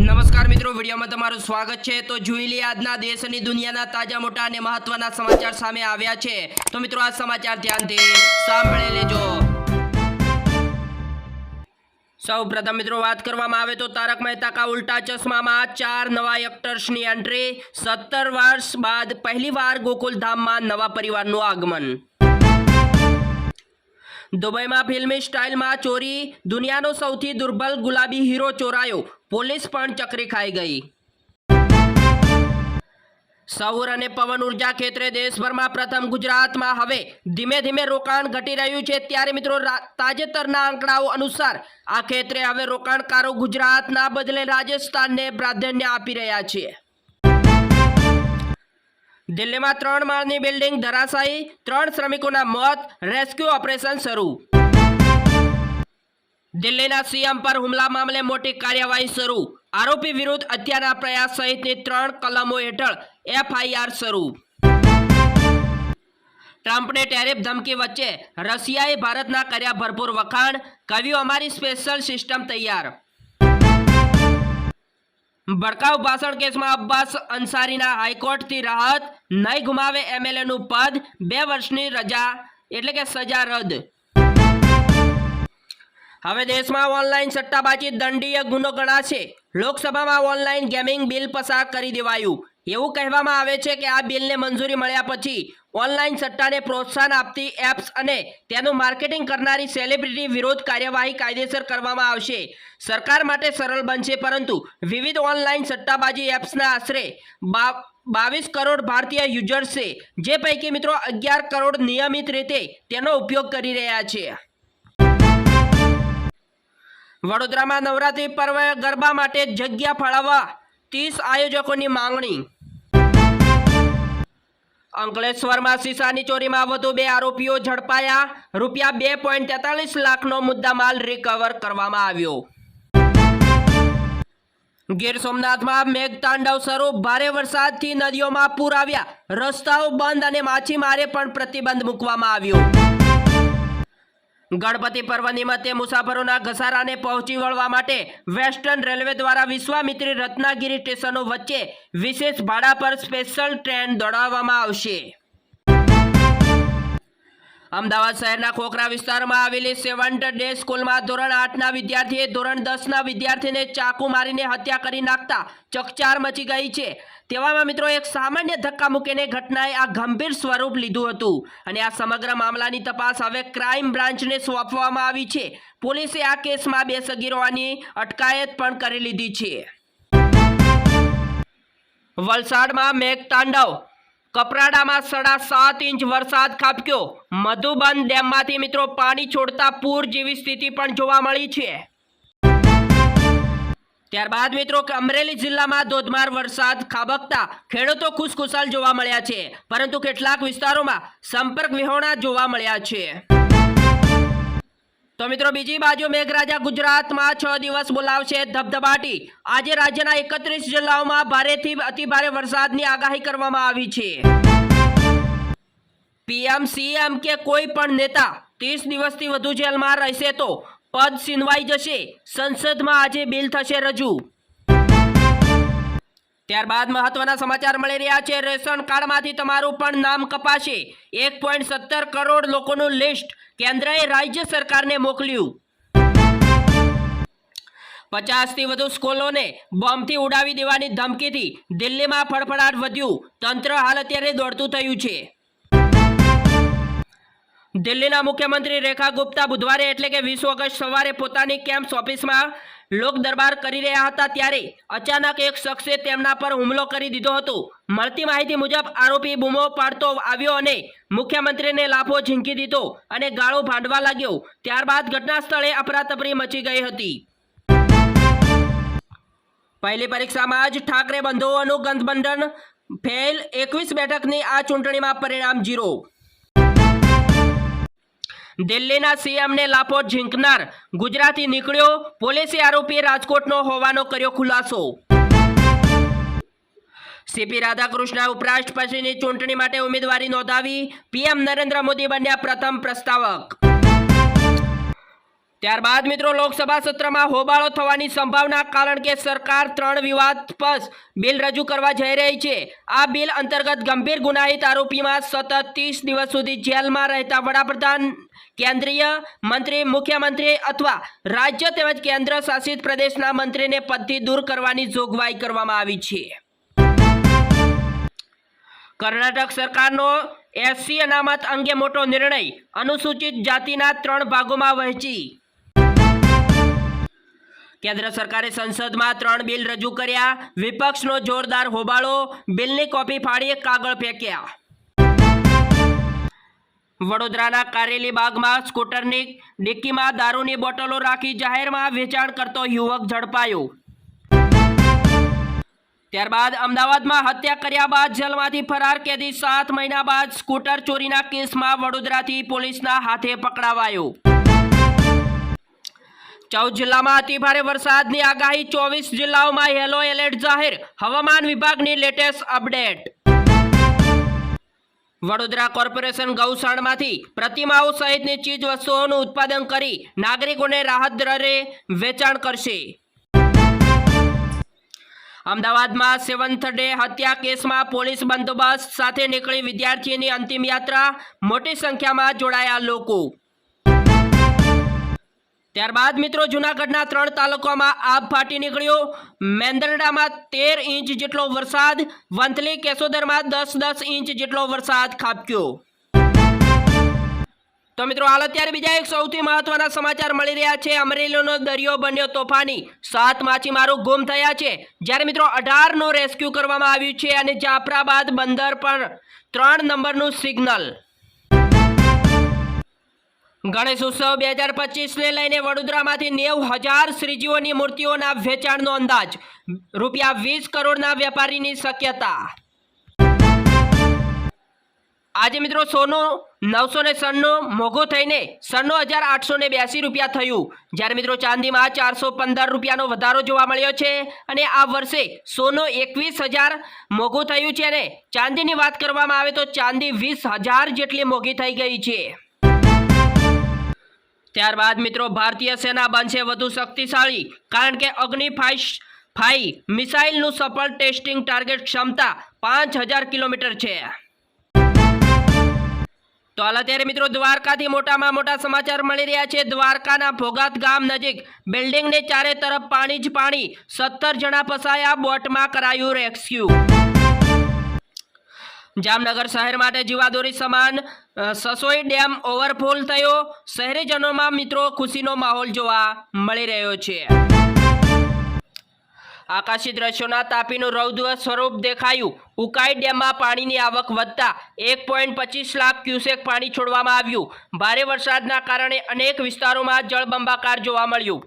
નમસ્કાર મિત્રો, વિડીયોમાં તમારું સ્વાગત છે. તો જોઈ લઈએ આજના દેશ અને દુનિયાના તાજા મોટા અને મહત્વના સમાચાર સામે આવ્યા છે. તો મિત્રો, આ સમાચાર ધ્યાનથી સાંભળી લેજો. સૌ પ્રથમ મિત્રો, વાત કરવામાં આવે તો તારક મહેતા કા ઉલ્ટા ચશ્મામાં ચાર નવા એક્ટર્સની એન્ટ્રી. સત્તર વર્ષ બાદ પહેલીવાર ગોકુલધામમાં નવા પરિવારનું આગમન. દુબઈમાં ફિલ્મી સ્ટાઇલમાં ચોરી, દુનિયાનો સૌથી દુર્બલ ગુલાબી હીરો ચોરાયો. પોલીસ પણ ચકરી ખાઈ ગઈ. સૌર અને પવન ઊર્જા ક્ષેત્રે દેશભરમાં પ્રથમ ગુજરાતમાં. હવે ધીમે ધીમે રોકાણ ઘટી રહ્યું છે. ત્યારે મિત્રો તાજેતરના આંકડાઓ અનુસાર આ ક્ષેત્રે હવે રોકાણકારો ગુજરાતના બદલે રાજસ્થાનને પ્રાધાન્ય આપી રહ્યા છે. દિલ્હીમાં ત્રણ માળની બિલ્ડિંગ ધરાશાયી, ત્રણ શ્રમિકોના મોત, રેસ્ક્યુ ઓપરેશન શરૂ. દિલ્હીના સીએમ પર હુમલા મામલે મોટી કાર્યવાહી શરૂ. આરોપી વિરુદ્ધ હત્યાના પ્રયાસ સહિતની ત્રણ કલમો હેઠળ એફઆઈઆર શરૂ. ટ્રમ્પને ટેરિફ ધમકી વચ્ચે રશિયાએ ભારતના કર્યા ભરપૂર વખાણ. કહ્યું અમારી સ્પેશિયલ સિસ્ટમ તૈયાર. ભડકાઉ ભાષણ કેસમાં અબ્બાસ અંસારીના હાઈકોર્ટથી રાહત, નહીં ગુમાવે એમએલએનું પદ, બે વર્ષની રજા, એટલે કે સજા રદ. હવે દેશમાં ઓનલાઈન સટ્ટાબાજી દંડીય ગુનો ગણાશે. લોકસભામાં ઓનલાઈન ગેમિંગ બિલ પસાર કરી દેવાયું. એવું કહેવામાં આવે છે કે આ બિલને મંજૂરી મળ્યા પછી ઓનલાઈન સટ્ટાને પ્રોત્સાહન આપતી એપ્સ અને તેનું માર્કેટિંગ કરનારી સેલિબ્રિટી વિરોધ કાર્યવાહી કાયદેસર કરવામાં આવશે. સરકાર માટે સરળ બનશે, પરંતુ વિવિધ ઓનલાઈન સટ્ટાબાજી એપ્સના આશરે બાવીસ કરોડ ભારતીય યુઝર્સ છે જે પૈકી મિત્રો અગિયાર કરોડ નિયમિત રીતે તેનો ઉપયોગ કરી રહ્યા છે. વડોદરામાં નવરાત્રિ પર્વ ગરબા માટે જગ્યા ફાળવવા ત્રીસ આયોજકોની માંગણી અંકલેશ્વરમાં સીસાની ચોરીમાં વધુ બે આરોપીઓ ઝડપાયા. રૂપિયા બે પોઈન્ટ તેતાલીસ લાખનો મુદ્દામાલ રિકવર કરવામાં આવ્યો. ગીર સોમનાથમાં મેઘતાંડવ સ્વરૂપ ભારે વરસાદથી નદીઓમાં પૂર આવ્યા. રસ્તાઓ બંધ અને માછીમારે પણ પ્રતિબંધ મૂકવામાં આવ્યો. ગણપતિ પર્વ નિમિત્તે મુસાફરોના ઘસારાને પહોંચી વળવા માટે વેસ્ટર્ન રેલવે દ્વારા વિશ્વામિત્રી રત્નાગીરી સ્ટેશનો વચ્ચે વિશેષ ભાડા પર સ્પેશિયલ ટ્રેન દોડાવવામાં આવશે. અમદાવાદ શહેરના ખોખરા વિસ્તારમાં આવેલી સેવન્ટ ડે સ્કૂલમાં ધોરણ આઠના વિદ્યાર્થીએ ધોરણ દસના વિદ્યાર્થીને ચાકુ મારીને હત્યા કરી નાખતા ચકચાર મચી ગઈ છે. તેવામાં મિત્રો એક સામાન્ય ધક્કા મૂકીને ઘટનાએ આ ગંભીર સ્વરૂપ લીધું હતું અને આ સમગ્ર મામલાની તપાસ હવે ક્રાઇમ બ્રાન્ચને સોંપવામાં આવી છે. પોલીસે આ કેસમાં બે સગીરોની અટકાયત પણ કરી લીધી છે. વલસાડમાં મેઘતાંડવ કપરાડામાં સાડા સાત ઇંચ વરસાદ ખાબક્યો. મધુબન ડેમમાંથી મિત્રો પાણી છોડતા પૂર જેવી સ્થિતિ પણ જોવા મળી છે. ત્યારબાદ મિત્રો અમરેલી જિલ્લામાં ધોધમાર વરસાદ ખાબકતા ખેડૂતો ખુશખુશાલ જોવા મળ્યા છે. પરંતુ કેટલાક વિસ્તારોમાં સંપર્ક વિહોણા જોવા મળ્યા છે. તો મિત્રો બીજી બાજુ મેઘરાજા ગુજરાતમાં છ દિવસ બોલાવશે ધબધબાટી. આજે રાજ્યના એકત્રીસ જિલ્લાઓમાં ભારેથી અતિભારે વરસાદની આગાહી કરવામાં આવી છે. પીએમ, સીએમ કે કોઈ પણ નેતા ત્રીસ દિવસથી વધુ જેલમાં રહેશે તો પદ છીનવાઈ જશે. સંસદમાં આજે બિલ થશે રજૂ. ત્યારબાદ મહત્વના સમાચાર મળી રહ્યા છે. રેશન કાર્ડમાંથી તમારું પણ નામ કપાશે. એક પોઈન્ટ સત્તર કરોડ લોકોનું લિસ્ટ કેન્દ્રએ રાજ્ય સરકારને મોકલ્યું. પચાસથી વધુ સ્કૂલોને બોમ્બથી ઉડાવી દેવાની ધમકીથી દિલ્હીમાં ફડફડાટ વધ્યું. તંત્ર હાલ અત્યારે દોડતું થયું છે. દિલ્હીના મુખ્યમંત્રી રેખા ગુપ્તા બુધવારે એટલે કે વીસ ઓગસ્ટ સવારે પોતાની કેમ્પ ઓફિસમાં લોક દરબાર કરી રહ્યા હતા ત્યારે અચાનક એક શખ્સે તેમના પર હુમલો કરી દીધો હતો. મળતી માહિતી મુજબ આરોપી બૂમો પાડતો આવ્યો અને મુખ્યમંત્રીને લાફો ઝીંકી દીધો અને ગાળો ભાંડવા લાગ્યો. ત્યારબાદ ઘટના સ્થળે અફરાતફરી મચી ગઈ હતી. પહેલી પરીક્ષામાં જ ઠાકરે બંધુઓનું ગંધબંધન ફેલ. એકવીસ બેઠકની આ ચૂંટણીમાં પરિણામ જીરો. દિલ્હીના સીએમને લાફો ઝીંકનાર. ગુજરાતી નીકળ્યો, પોલીસે આરોપી રાજકોટનો હોવાનો કર્યો ખુલાસો. સીપી રાધાકૃષ્ણ ઉપરાષ્ટ્રપતિની ચૂંટણી માટે ઉમેદવારી નોંધાવી પીએમ નરેન્દ્ર મોદી બન્યા પ્રથમ પ્રસ્તાવક. ત્યારબાદ મિત્રો લોકસભા સત્રમાં હોબાળો થવાની સંભાવના કારણ કે સરકાર ત્રણ વિવાદાસ્પદ બિલ રજૂ કરવા જઈ રહી છે. આ બિલ અંતર્ગત ગંભીર ગુનાહિત આરોપીમાં સતત ત્રીસ દિવસ સુધી જેલમાં રહેતા વડાપ્રધાન, કેન્દ્રીય મંત્રી, મુખ્યમંત્રી અથવા રાજ્ય તેમજ કેન્દ્ર શાસિત પ્રદેશના મંત્રીને પદથી દૂર કરવાની જોગવાઈ કરવામાં આવી છે. કર્ણાટક સરકારનો એસસી અનામત અંગે મોટો નિર્ણય અનુસૂચિત જાતિના ત્રણ ભાગોમાં વહેંચી. કેન્દ્ર સરકારે સંસદમાં ત્રણ બિલ રજૂ કર્યા. વિપક્ષનો જોરદાર હોબાળો. બિલની કોપી ફાડી કાગળ ફેંક્યા. વડોદરાના કારેલી બાગમાં સ્કૂટરની ડિક્કીમાં દારૂની બોટલો રાખી જાહેરમાં વેચાણ કરતો યુવક ઝડપાયો. ત્યારબાદ અમદાવાદમાં હત્યા કર્યા બાદ જેલમાંથી ફરાર કેદી સાત મહિના બાદ સ્કૂટર ચોરીના કેસમાં વડોદરાથી પોલીસના હાથે પકડાવાયો. ચૌદ જિલ્લામાં અતિભારે વરસાદની આગાહી, ચોવીસ જિલ્લાઓમાં યલો એલર્ટ જાહેર. હવામાન વિભાગની લેટેસ્ટ અપડેટ. વડોદરા કોર્પોરેશન ગૌશાળમાંથી પ્રતિમાઓ સહિતની ચીજ વસ્તુઓનું ઉત્પાદન કરી નાગરિકોને રાહત દરે વેચાણ કરશે. અમદાવાદમાં સેવન્થ ડે હત્યા કેસમાં પોલીસ બંદોબસ્ત સાથે નીકળી વિદ્યાર્થીની અંતિમ યાત્રા. મોટી સંખ્યામાં જોડાયા લોકો. ત્યારબાદ મિત્રો, જૂનાગઢના ત્રણ તાલુકામાં આબ ફાટી નીકળ્યો. મેંદરડામાં તેર ઇંચ જેટલો વરસાદ, વંથલી કેશોદરમાં દસ દસ ઇંચ જેટલો વરસાદ ખાબક્યો. તો મિત્રો, હાલ અત્યારે બીજા એક સૌથી મહત્વના સમાચાર મળી રહ્યા છે. અમરેલીનો દરિયો બન્યો તોફાની. સાત માછીમારો ગુમ થયા છે. જ્યારે મિત્રો, અઢારનું રેસ્ક્યુ કરવામાં આવ્યું છે અને જાફરાબાદ બંદર પર ત્રણ નંબરનું સિગ્નલ. ગણેશ ઉત્સવ બે હજાર પચીસને લઈને વડોદરામાંથી નેવ હજાર શ્રીજીઓની મૂર્તિઓના વેચાણનો અંદાજ. રૂપિયા વીસ કરોડના વેપારીની શક્યતા. આજે મિત્રો સોનું નવસો ને સન્નું મોંઘું થઈને સન્નું હજાર આઠસો ને બ્યાસી રૂપિયા થયું. જ્યારે મિત્રો ચાંદીમાં ચારસો પંદર રૂપિયાનો વધારો જોવા મળ્યો છે અને આ વર્ષે સોનું એકવીસ હજાર મોંઘું થયું છે અને ચાંદીની વાત કરવામાં આવે તો ચાંદી વીસ હજાર જેટલી મોંઘી થઈ ગઈ છે. ત્યારબાદ મિત્રો, ભારતીય સેના બનશે વધુ શક્તિશાળી કારણ કે અગ્નિ ફાઈવ ફાઈ મિસાઇલનું સફળ ટેસ્ટિંગ ટાર્ગેટ ક્ષમતા પાંચ હજાર કિલોમીટર છે. તો હાલ અત્યારે મિત્રો, દ્વારકાથી મોટામાં મોટા સમાચાર મળી રહ્યા છે. દ્વારકાના ભોગાત ગામ નજીક બિલ્ડિંગને ચારે તરફ પાણી જ પાણી, સત્તર જણા ફસાયા, બોટમાં કરાયું રેસ્ક્યુ. જામનગર શહેર માટે જીવાદોરી સમાન સસોઈ ડેમ ઓવરફોલ થયો. શહેરીજનોમાં મિત્રો ખુશીનો માહોલ જોવા મળી રહ્યો છે. આકાશી દ્રશ્યોના તાપીનું રૌદ્ર સ્વરૂપ દેખાયું. ઉકાઈ ડેમમાં પાણીની આવક વધતા એક પોઈન્ટ પચીસ લાખ ક્યુસેક પાણી છોડવામાં આવ્યું. ભારે વરસાદના કારણે અનેક વિસ્તારોમાં જળબંબાકાર જોવા મળ્યું.